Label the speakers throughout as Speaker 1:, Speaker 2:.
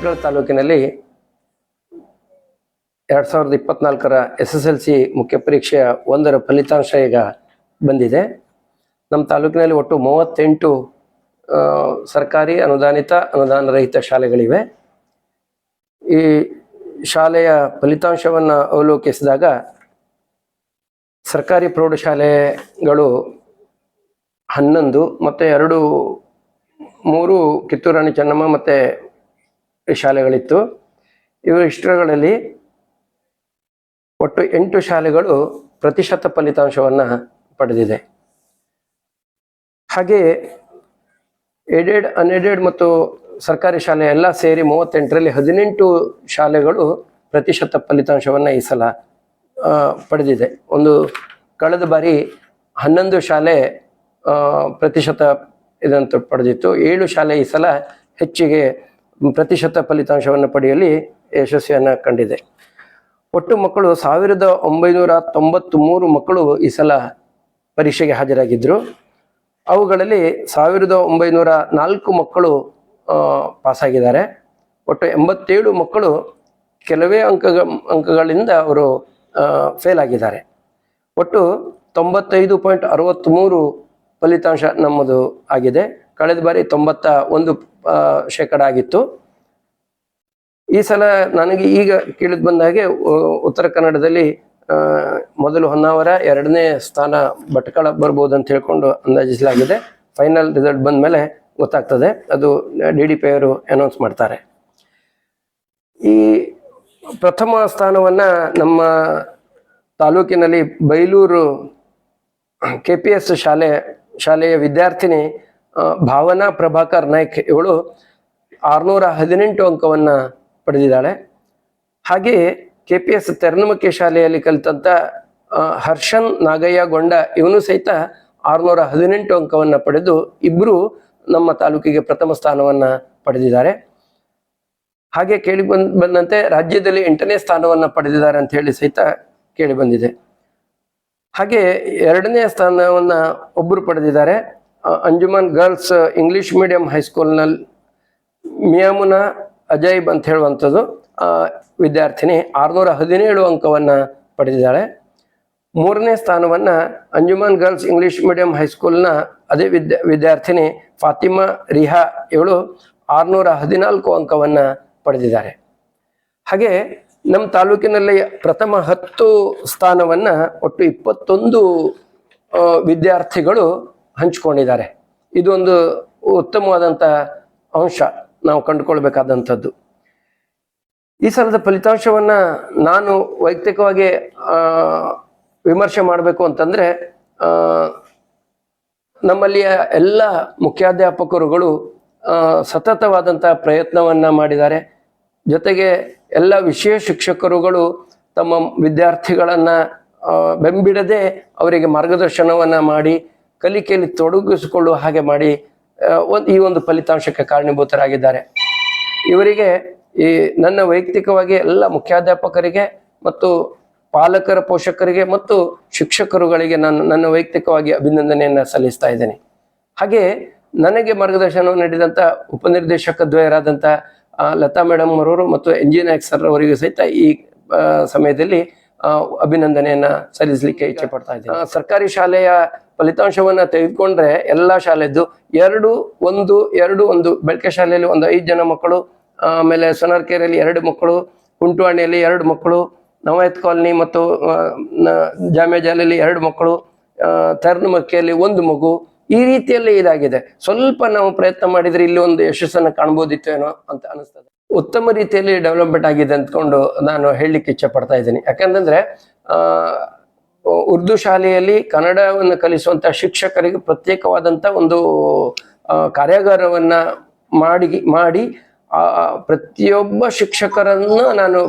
Speaker 1: ಭಟ್ಕಳ ತಾಲೂಕಿನಲ್ಲಿ ಎರಡು ಸಾವಿರದ ಇಪ್ಪತ್ನಾಲ್ಕರ ಎಸ್ ಎಸ್ ಎಲ್ ಸಿ ಮುಖ್ಯ ಪರೀಕ್ಷೆಯ ಒಂದರ ಫಲಿತಾಂಶ ಈಗ ಬಂದಿದೆ. ನಮ್ಮ ತಾಲೂಕಿನಲ್ಲಿ ಒಟ್ಟು ಮೂವತ್ತೆಂಟು ಸರ್ಕಾರಿ ಅನುದಾನಿತ ಅನುದಾನ ರಹಿತ ಶಾಲೆಗಳಿವೆ. ಈ ಶಾಲೆಯ ಫಲಿತಾಂಶವನ್ನು ಅವಲೋಕಿಸಿದಾಗ ಸರ್ಕಾರಿ ಪ್ರೌಢಶಾಲೆಗಳು ಹನ್ನೊಂದು, ಮತ್ತು ಎರಡು, ಮೂರು ಕಿತ್ತೂರಾಣಿ ಚೆನ್ನಮ್ಮ ಮತ್ತು ಶಾಲೆಗಳಿತ್ತು. ಇವು ಇಷ್ಟರಗಳಲ್ಲಿ ಒಟ್ಟು ಎಂಟು ಶಾಲೆಗಳು ಪ್ರತಿಶತ ಫಲಿತಾಂಶವನ್ನು ಪಡೆದಿದೆ. ಹಾಗೆಯೇ ಏಡೆಡ್ ಅನ್ಎಡೆಡ್ ಮತ್ತು ಸರ್ಕಾರಿ ಶಾಲೆ ಎಲ್ಲ ಸೇರಿ ಮೂವತ್ತೆಂಟರಲ್ಲಿ ಹದಿನೆಂಟು ಶಾಲೆಗಳು ಪ್ರತಿಶತ ಫಲಿತಾಂಶವನ್ನು ಈ ಸಲ ಪಡೆದಿದೆ. ಒಂದು ಕಳೆದ ಬಾರಿ ಹನ್ನೊಂದು ಶಾಲೆ ಪ್ರತಿಶತ ಇದಂತ ಪಡೆದಿತ್ತು. ಏಳು ಶಾಲೆ ಈ ಸಲ ಹೆಚ್ಚಿಗೆ ಪ್ರತಿಶತ ಫಲಿತಾಂಶವನ್ನು ಪಡೆಯಲಿ ಯಶಸ್ವಿಯನ್ನು ಕಂಡಿದೆ. ಒಟ್ಟು ಮಕ್ಕಳು ಸಾವಿರದ ಒಂಬೈನೂರ ತೊಂಬತ್ತ್ ಮೂರು ಮಕ್ಕಳು ಈ ಸಲ ಪರೀಕ್ಷೆಗೆ ಹಾಜರಾಗಿದ್ದರು ಅವುಗಳಲ್ಲಿ ಸಾವಿರದ ಒಂಬೈನೂರ ನಾಲ್ಕು ಮಕ್ಕಳು ಪಾಸಾಗಿದ್ದಾರೆ. ಒಟ್ಟು ಎಂಬತ್ತೇಳು ಮಕ್ಕಳು ಕೆಲವೇ ಅಂಕ ಅಂಕಗಳಿಂದ ಅವರು ಫೇಲ್ ಆಗಿದ್ದಾರೆ. ಒಟ್ಟು ತೊಂಬತ್ತೈದು ಪಾಯಿಂಟ್ ಅರವತ್ತ್ಮೂರು ಫಲಿತಾಂಶ ನಮ್ಮದು ಆಗಿದೆ. ಕಳೆದ ಬಾರಿ ತೊಂಬತ್ತ ಒಂದು ಶೇಕಡ ಆಗಿತ್ತು ಈ ಸಲ ನನಗೆ ಈಗ ಕೇಳಿದ್ ಬಂದ ಹಾಗೆ ಉತ್ತರ ಕನ್ನಡದಲ್ಲಿ ಮೊದಲು ಹೊನ್ನಾವರ, ಎರಡನೇ ಸ್ಥಾನ ಭಟ್ಕಳ ಬರ್ಬೋದು ಅಂತ ಹೇಳ್ಕೊಂಡು ಅಂದಾಜಿಸಲಾಗಿದೆ. ಫೈನಲ್ ರಿಸಲ್ಟ್ ಬಂದ ಮೇಲೆ ಗೊತ್ತಾಗ್ತದೆ. ಅದು ಡಿ ಡಿ ಪಿ ಅವರು ಅನೌನ್ಸ್ ಮಾಡ್ತಾರೆ. ಈ ಪ್ರಥಮ ಸ್ಥಾನವನ್ನು ನಮ್ಮ ತಾಲೂಕಿನಲ್ಲಿ ಬೈಲೂರು ಕೆ ಪಿ ಎಸ್ ಶಾಲೆ, ಶಾಲೆಯ ವಿದ್ಯಾರ್ಥಿನಿ ಭಾವನಾ ಪ್ರಭಾಕರ್ ನಾಯ್ಕ್ ಇವಳು ಆರುನೂರ ಹದಿನೆಂಟು ಅಂಕವನ್ನು ಪಡೆದಿದ್ದಾಳೆ. ಹಾಗೆಯೇ ಕೆ ಪಿ ಎಸ್ ತೆರನಮಕ್ಕಿ ಶಾಲೆಯಲ್ಲಿ ಕಲಿತಂತ ಹರ್ಷನ್ ನಾಗಯ್ಯ ಗೊಂಡ ಇವನು ಸಹಿತ ಆರುನೂರ ಹದಿನೆಂಟು ಅಂಕವನ್ನು ಪಡೆದು ಇಬ್ಬರು ನಮ್ಮ ತಾಲೂಕಿಗೆ ಪ್ರಥಮ ಸ್ಥಾನವನ್ನು ಪಡೆದಿದ್ದಾರೆ. ಹಾಗೆ ಕೇಳಿ ಬಂದ್, ಬಂದಂತೆ ರಾಜ್ಯದಲ್ಲಿ ಎಂಟನೇ ಸ್ಥಾನವನ್ನು ಪಡೆದಿದ್ದಾರೆ ಅಂತ ಹೇಳಿ ಸಹಿತ ಕೇಳಿ ಬಂದಿದೆ. ಹಾಗೆ ಎರಡನೇ ಸ್ಥಾನವನ್ನ ಒಬ್ಬರು ಪಡೆದಿದ್ದಾರೆ. ಅಂಜುಮನ್ ಗರ್ಲ್ಸ್ ಇಂಗ್ಲಿಷ್ ಮೀಡಿಯಂ ಹೈಸ್ಕೂಲ್ನಲ್ಲಿ ಮಿಯಾಮುನ ಅಜೈಬ್ ಅಂತ ಹೇಳುವಂಥದ್ದು ವಿದ್ಯಾರ್ಥಿನಿ. ಆರುನೂರ ಹದಿನೇಳು ಅಂಕವನ್ನು ಪಡೆದಿದ್ದಾಳೆ. ಮೂರನೇ ಸ್ಥಾನವನ್ನು ಅಂಜುಮನ್ ಗರ್ಲ್ಸ್ ಇಂಗ್ಲೀಷ್ ಮೀಡಿಯಂ ಹೈಸ್ಕೂಲ್ನ ಅದೇ ವಿದ್ಯಾ, ವಿದ್ಯಾರ್ಥಿನಿ ಫಾತಿಮಾ ರಿಹಾ ಇವಳು ಆರುನೂರ ಹದಿನಾಲ್ಕು ಅಂಕವನ್ನು ಪಡೆದಿದ್ದಾರೆ. ಹಾಗೆ ನಮ್ಮ ತಾಲೂಕಿನಲ್ಲಿ ಪ್ರಥಮ ಹತ್ತು ಸ್ಥಾನವನ್ನು ಒಟ್ಟು ಇಪ್ಪತ್ತೊಂದು ವಿದ್ಯಾರ್ಥಿಗಳು ಹಂಚಿಕೊಂಡಿದ್ದಾರೆ. ಇದೊಂದು ಉತ್ತಮವಾದಂಥ ಅಂಶ ನಾವು ಕಂಡುಕೊಳ್ಬೇಕಾದಂಥದ್ದು. ಈ ಸಲದ ಫಲಿತಾಂಶವನ್ನು ನಾನು ವೈಯಕ್ತಿಕವಾಗಿ ವಿಮರ್ಶೆ ಮಾಡಬೇಕು ಅಂತಂದ್ರೆ ನಮ್ಮಲ್ಲಿಯ ಎಲ್ಲ ಮುಖ್ಯಾಧ್ಯಾಪಕರುಗಳು ಸತತವಾದಂಥ ಪ್ರಯತ್ನವನ್ನ ಮಾಡಿದ್ದಾರೆ. ಜೊತೆಗೆ ಎಲ್ಲ ವಿಷಯ ಶಿಕ್ಷಕರುಗಳು ತಮ್ಮ ವಿದ್ಯಾರ್ಥಿಗಳನ್ನು ಬೆಂಬಿಡದೆ ಅವರಿಗೆ ಮಾರ್ಗದರ್ಶನವನ್ನ ಮಾಡಿ ಕಲಿಕೆಯಲ್ಲಿ ತೊಡಗಿಸಿಕೊಳ್ಳುವ ಹಾಗೆ ಮಾಡಿ ಈ ಒಂದು ಫಲಿತಾಂಶಕ್ಕೆ ಕಾರಣೀಭೂತರಾಗಿದ್ದಾರೆ. ಇವರಿಗೆ ಈ ನನ್ನ ವೈಯಕ್ತಿಕವಾಗಿ ಎಲ್ಲ ಮುಖ್ಯಾಧ್ಯಾಪಕರಿಗೆ ಮತ್ತು ಪಾಲಕರ ಪೋಷಕರಿಗೆ ಮತ್ತು ಶಿಕ್ಷಕರುಗಳಿಗೆ ನಾನು ನನ್ನ ವೈಯಕ್ತಿಕವಾಗಿ ಅಭಿನಂದನೆಯನ್ನು ಸಲ್ಲಿಸ್ತಾ ಇದ್ದೇನೆ. ಹಾಗೆ ನನಗೆ ಮಾರ್ಗದರ್ಶನವನ್ನು ನೀಡಿದಂಥ ಉಪನಿರ್ದೇಶಕ ದ್ವಯರಾದಂಥ ಲತಾ ಮೇಡಮ್ ಅವರವರು ಮತ್ತು ಎನ್ ಜಿ ನಾಯಕ್ ಸರ್ ಅವರಿಗೂ ಸಹಿತ ಈ ಸಮಯದಲ್ಲಿ ಅಭಿನಂದನೆಯನ್ನು ಅಭಿನಂದನೆಯನ್ನ ಸಲ್ಲಿಸಲಿಕ್ಕೆ ಇಚ್ಛೆ ಪಡ್ತಾ ಇದ್ದೇನೆ. ಸರ್ಕಾರಿ ಶಾಲೆಯ ಫಲಿತಾಂಶವನ್ನ ತೆಗೆದುಕೊಂಡ್ರೆ ಎಲ್ಲಾ ಶಾಲೆದ್ದು ಎರಡು ಒಂದು ಎರಡು ಒಂದು ಬೆಳಕೆ ಶಾಲೆಯಲ್ಲಿ ಒಂದು ಐದು ಜನ ಮಕ್ಕಳು, ಆಮೇಲೆ ಸೊನಾರ್ಕೆರೆಯಲ್ಲಿ ಎರಡು ಮಕ್ಕಳು ಕುಂಟುವಾಣಿಯಲ್ಲಿ ಎರಡು ಮಕ್ಕಳು, ನವಾಯತ್ ಕಾಲನಿ ಮತ್ತು ಜಾಮೆ ಜಾಲೆಯಲ್ಲಿ ಎರಡು ಮಕ್ಕಳು ತರ್ನಮಕ್ಕಿಯಲ್ಲಿ ಒಂದು ಮಗು. ಈ ರೀತಿಯಲ್ಲಿ ಇದಾಗಿದೆ. ಸ್ವಲ್ಪ ನಾವು ಪ್ರಯತ್ನ ಮಾಡಿದ್ರೆ ಇಲ್ಲಿ ಒಂದು ಯಶಸ್ಸನ್ನು ಕಾಣ್ಬೋದಿತ್ತು ಏನೋ ಅಂತ ಅನಿಸ್ತದೆ. ಉತ್ತಮ ರೀತಿಯಲ್ಲಿ ಡೆವಲಪ್ಮೆಂಟ್ ಆಗಿದೆ ಅಂದ್ಕೊಂಡು ನಾನು ಹೇಳಲಿಕ್ಕೆ ಇಚ್ಛೆ ಪಡ್ತಾ ಇದ್ದೀನಿ. ಯಾಕಂತಂದ್ರೆ ಉರ್ದು ಶಾಲೆಯಲ್ಲಿ ಕನ್ನಡವನ್ನು ಕಲಿಸುವಂತ ಶಿಕ್ಷಕರಿಗೆ ಪ್ರತ್ಯೇಕವಾದಂತ ಒಂದು ಕಾರ್ಯಾಗಾರವನ್ನ ಮಾಡಿ ಮಾಡಿ, ಆ ಪ್ರತಿಯೊಬ್ಬ ಶಿಕ್ಷಕರನ್ನು ನಾನು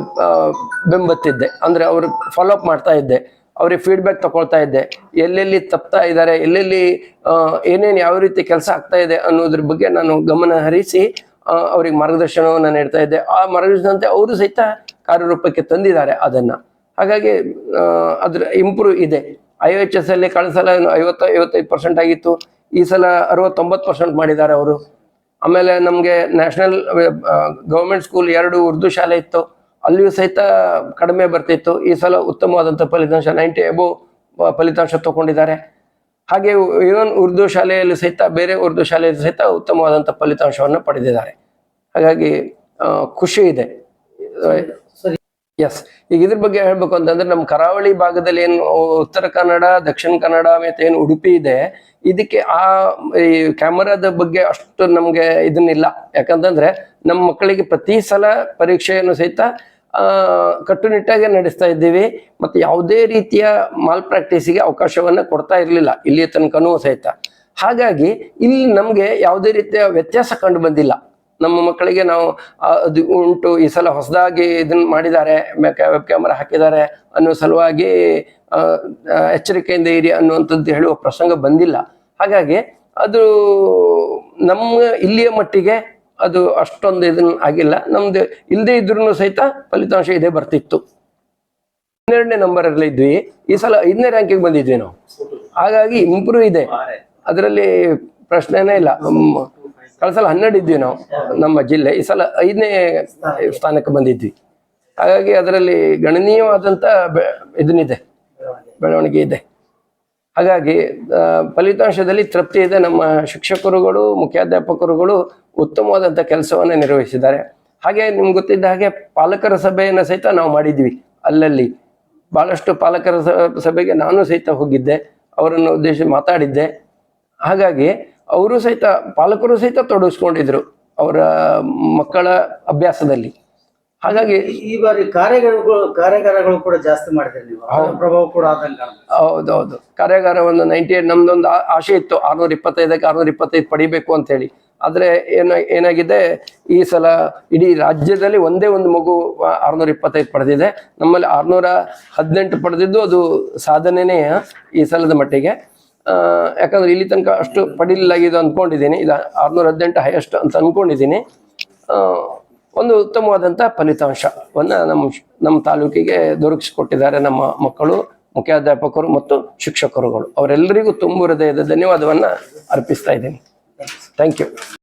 Speaker 1: ಬೆಂಬತ್ತಿದ್ದೆ. ಅಂದ್ರೆ ಅವರು ಫಾಲೋ ಅಪ್ ಮಾಡ್ತಾ ಇದ್ದೆ. ಅವ್ರಿಗೆ ಫೀಡ್ಬ್ಯಾಕ್ ತಗೊಳ್ತಾ ಇದ್ದೆ. ಎಲ್ಲೆಲ್ಲಿ ತಪ್ತಾ ಇದ್ದಾರೆ, ಎಲ್ಲೆಲ್ಲಿ ಏನೇನು ಯಾವ ರೀತಿ ಕೆಲಸ ಆಗ್ತಾ ಇದೆ ಅನ್ನೋದ್ರ ಬಗ್ಗೆ ನಾನು ಗಮನ ಹರಿಸಿ ಅವ್ರಿಗೆ ಮಾರ್ಗದರ್ಶನವನ್ನು ನೀಡ್ತಾ ಇದ್ದೆ. ಆ ಮಾರ್ಗದರ್ಶನಂತೆ ಅವರು ಸಹಿತ ಕಾರ್ಯರೂಪಕ್ಕೆ ತಂದಿದ್ದಾರೆ ಅದನ್ನ. ಹಾಗಾಗಿ ಅದ್ರ ಇಂಪ್ರೂವ್ ಇದೆ. ಐ ಎಚ್ ಎಸ್ ಅಲ್ಲಿ ಕಳೆದ ಸಲ ಐವತ್ತು, ಐವತ್ತೈದು ಪರ್ಸೆಂಟ್ ಆಗಿತ್ತು. ಈ ಸಲ ಅರವತ್ತೊಂಬತ್ತು ಪರ್ಸೆಂಟ್ ಮಾಡಿದ್ದಾರೆ ಅವರು. ಆಮೇಲೆ ನಮಗೆ ನ್ಯಾಷನಲ್ ಗೌರ್ಮೆಂಟ್ ಸ್ಕೂಲ್ ಎರಡು ಉರ್ದು ಶಾಲೆ ಇತ್ತು. ಅಲ್ಲಿಯೂ ಸಹಿತ ಕಡಿಮೆ ಬರ್ತಿತ್ತು. ಈ ಸಲ ಉತ್ತಮವಾದಂಥ ಫಲಿತಾಂಶ ನೈಂಟಿ ಎಬೋ ಫಲಿತಾಂಶ ತಗೊಂಡಿದ್ದಾರೆ. ಹಾಗೆ ಇವನ್ ಉರ್ದು ಶಾಲೆಯಲ್ಲಿ ಸಹಿತ, ಬೇರೆ ಉರ್ದು ಶಾಲೆಯಲ್ಲಿ ಸಹಿತ ಉತ್ತಮವಾದಂಥ ಫಲಿತಾಂಶವನ್ನು ಪಡೆದಿದ್ದಾರೆ. ಹಾಗಾಗಿ ಖುಷಿ ಇದೆ. ಎಸ್ ಈಗ ಇದ್ರ ಬಗ್ಗೆ ಹೇಳ್ಬೇಕು ಅಂತಂದ್ರೆ ನಮ್ಮ ಕರಾವಳಿ ಭಾಗದಲ್ಲಿ ಏನು ಉತ್ತರ ಕನ್ನಡ, ದಕ್ಷಿಣ ಕನ್ನಡ ಮತ್ತೆ ಏನು ಉಡುಪಿ ಇದೆ, ಇದಕ್ಕೆ ಆ, ಈ ಕ್ಯಾಮರಾದ ಬಗ್ಗೆ ಅಷ್ಟು ನಮ್ಗೆ ಇದನ್ನಿಲ್ಲ. ಯಾಕಂತಂದ್ರೆ ನಮ್ಮ ಮಕ್ಕಳಿಗೆ ಪ್ರತಿ ಸಲ ಪರೀಕ್ಷೆಯನ್ನು ಸಹಿತ ಕಟ್ಟುನಿಟ್ಟಾಗಿ ನಡೆಸ್ತಾ ಇದ್ದೀವಿ, ಮತ್ತೆ ಯಾವುದೇ ರೀತಿಯ ಮಾಲ್ ಪ್ರಾಕ್ಟೀಸಿಗೆ ಅವಕಾಶವನ್ನ ಕೊಡ್ತಾ ಇರಲಿಲ್ಲ, ಇಲ್ಲಿಯ ತನಕನೂ ಸಹಿತ. ಹಾಗಾಗಿ ಇಲ್ಲಿ ನಮ್ಗೆ ಯಾವುದೇ ರೀತಿಯ ವ್ಯತ್ಯಾಸ ಕಂಡು ಬಂದಿಲ್ಲ. ನಮ್ಮ ಮಕ್ಕಳಿಗೆ ನಾವು ಅದು ಉಂಟು ಈ ಸಲ ಹೊಸದಾಗಿ ಇದನ್ನ ಮಾಡಿದ್ದಾರೆ ವೆಬ್ ಕ್ಯಾಮರಾ ಹಾಕಿದ್ದಾರೆ ಅನ್ನೋ ಸಲುವಾಗಿ ಎಚ್ಚರಿಕೆಯಿಂದ ಇರಿ ಅನ್ನುವಂಥದ್ದು ಹೇಳುವ ಪ್ರಸಂಗ ಬಂದಿಲ್ಲ. ಹಾಗಾಗಿ ಅದು ನಮ್ಮ ಇಲ್ಲಿಯ ಮಟ್ಟಿಗೆ ಅದು ಅಷ್ಟೊಂದು ಇದನ್ನ ಆಗಿಲ್ಲ. ನಮ್ದು ಇಲ್ಲದೆ ಇದ್ರೂ ಸಹಿತ ಫಲಿತಾಂಶ ಇದೇ ಬರ್ತಿತ್ತು. ಹನ್ನೆರಡನೇ ನಂಬರ್ ಅಲ್ಲಿ ಇದ್ವಿ. ಈ ಸಲ ಐದನೇ ರ್ಯಾಂಕಿಗೆ ಬಂದಿದ್ವಿ ನಾವು. ಹಾಗಾಗಿ ಇಂಪ್ರೂವ್ ಇದೆ. ಅದರಲ್ಲಿ ಪ್ರಶ್ನೆನೇ ಇಲ್ಲ. ಹ್ಮ್. ಕಳೆದ ಸಲ ಹನ್ನೆರಡು ಇದ್ವಿ ನಾವು ನಮ್ಮ ಜಿಲ್ಲೆ. ಈ ಸಲ ಐದನೇ ಸ್ಥಾನಕ್ಕೆ ಬಂದಿದ್ವಿ. ಹಾಗಾಗಿ ಅದರಲ್ಲಿ ಗಣನೀಯವಾದಂಥ ಬೆ, ಇದನ್ನಿದೆ. ಬೆಳವಣಿಗೆ ಇದೆ. ಹಾಗಾಗಿ ಫಲಿತಾಂಶದಲ್ಲಿ ತೃಪ್ತಿ ಇದೆ. ನಮ್ಮ ಶಿಕ್ಷಕರುಗಳು, ಮುಖ್ಯಾಧ್ಯಾಪಕರುಗಳು ಉತ್ತಮವಾದಂಥ ಕೆಲಸವನ್ನು ನಿರ್ವಹಿಸಿದ್ದಾರೆ. ಹಾಗೆ ನಿಮ್ಗೆ ಗೊತ್ತಿದ್ದ ಹಾಗೆ ಪಾಲಕರ ಸಭೆಯನ್ನು ಸಹಿತ ನಾವು ಮಾಡಿದ್ವಿ. ಅಲ್ಲಲ್ಲಿ ಭಾಳಷ್ಟು ಪಾಲಕರ ಸಭೆಗೆ ನಾನು ಸಹಿತ ಹೋಗಿದ್ದೆ. ಅವರನ್ನು ಉದ್ದೇಶಿಸಿ ಮಾತಾಡಿದ್ದೆ. ಹಾಗಾಗಿ ಅವರು ಸಹಿತ ಪಾಲಕರು ಸಹಿತ ತೊಡಗಿಸ್ಕೊಂಡಿದ್ರು ಅವರ ಮಕ್ಕಳ ಅಭ್ಯಾಸದಲ್ಲಿ. ಹಾಗಾಗಿ
Speaker 2: ಈ ಬಾರಿ ಕಾರ್ಯಗಳು ಕಾರ್ಯಾಗಾರಗಳು ಕೂಡ ಜಾಸ್ತಿ ಮಾಡಿದ್ರೆ ನೀವು. ಪ್ರಭಾವ ಕೂಡ.
Speaker 1: ಹೌದೌದು. ಕಾರ್ಯಾಗಾರ ಒಂದು ನೈಂಟಿ ಏಟ್ ನಮ್ದೊಂದು ಆಸೆ ಇತ್ತು. ಆರ್ನೂರ ಇಪ್ಪತ್ತೈದಕ್ಕೆ ಆರ್ನೂರ ಇಪ್ಪತ್ತೈದು ಪಡಿಬೇಕು ಅಂತ ಹೇಳಿ. ಆದ್ರೆ ಏನ ಏನಾಗಿದೆ? ಈ ಸಲ ಇಡೀ ರಾಜ್ಯದಲ್ಲಿ ಒಂದೇ ಒಂದು ಮಗು ಆರ್ನೂರ ಇಪ್ಪತ್ತೈದು ಪಡೆದಿದೆ. ನಮ್ಮಲ್ಲಿ ಆರ್ನೂರ ಹದಿನೆಂಟು ಪಡೆದಿದ್ದು ಅದು ಸಾಧನೆನೇ ಈ ಸಲದ ಮಟ್ಟಿಗೆ. ಯಾಕಂದ್ರೆ ಇಲ್ಲಿ ತನಕ ಅಷ್ಟು ಪಡಿಲಿಲ್ಲಾಗಿದೆ ಅಂದ್ಕೊಂಡಿದ್ದೀನಿ. ಇದು ಆರ್ನೂರ ಹದಿನೆಂಟು ಹೈಯೆಸ್ಟ್ ಅಂತ ಅಂದ್ಕೊಂಡಿದ್ದೀನಿ. ಒಂದು ಉತ್ತಮವಾದಂಥ ಫಲಿತಾಂಶವನ್ನು ನಮ್ಮ ನಮ್ಮ ತಾಲೂಕಿಗೆ ದೊರಕಿಸಿಕೊಟ್ಟಿದ್ದಾರೆ ನಮ್ಮ ಮಕ್ಕಳು ಮುಖ್ಯಾಧ್ಯಾಪಕರು ಮತ್ತು ಶಿಕ್ಷಕರುಗಳು. ಅವರೆಲ್ಲರಿಗೂ ತುಂಬು ಹೃದಯದ ಧನ್ಯವಾದವನ್ನು ಅರ್ಪಿಸ್ತಾ ಇದ್ದೀನಿ. Thank you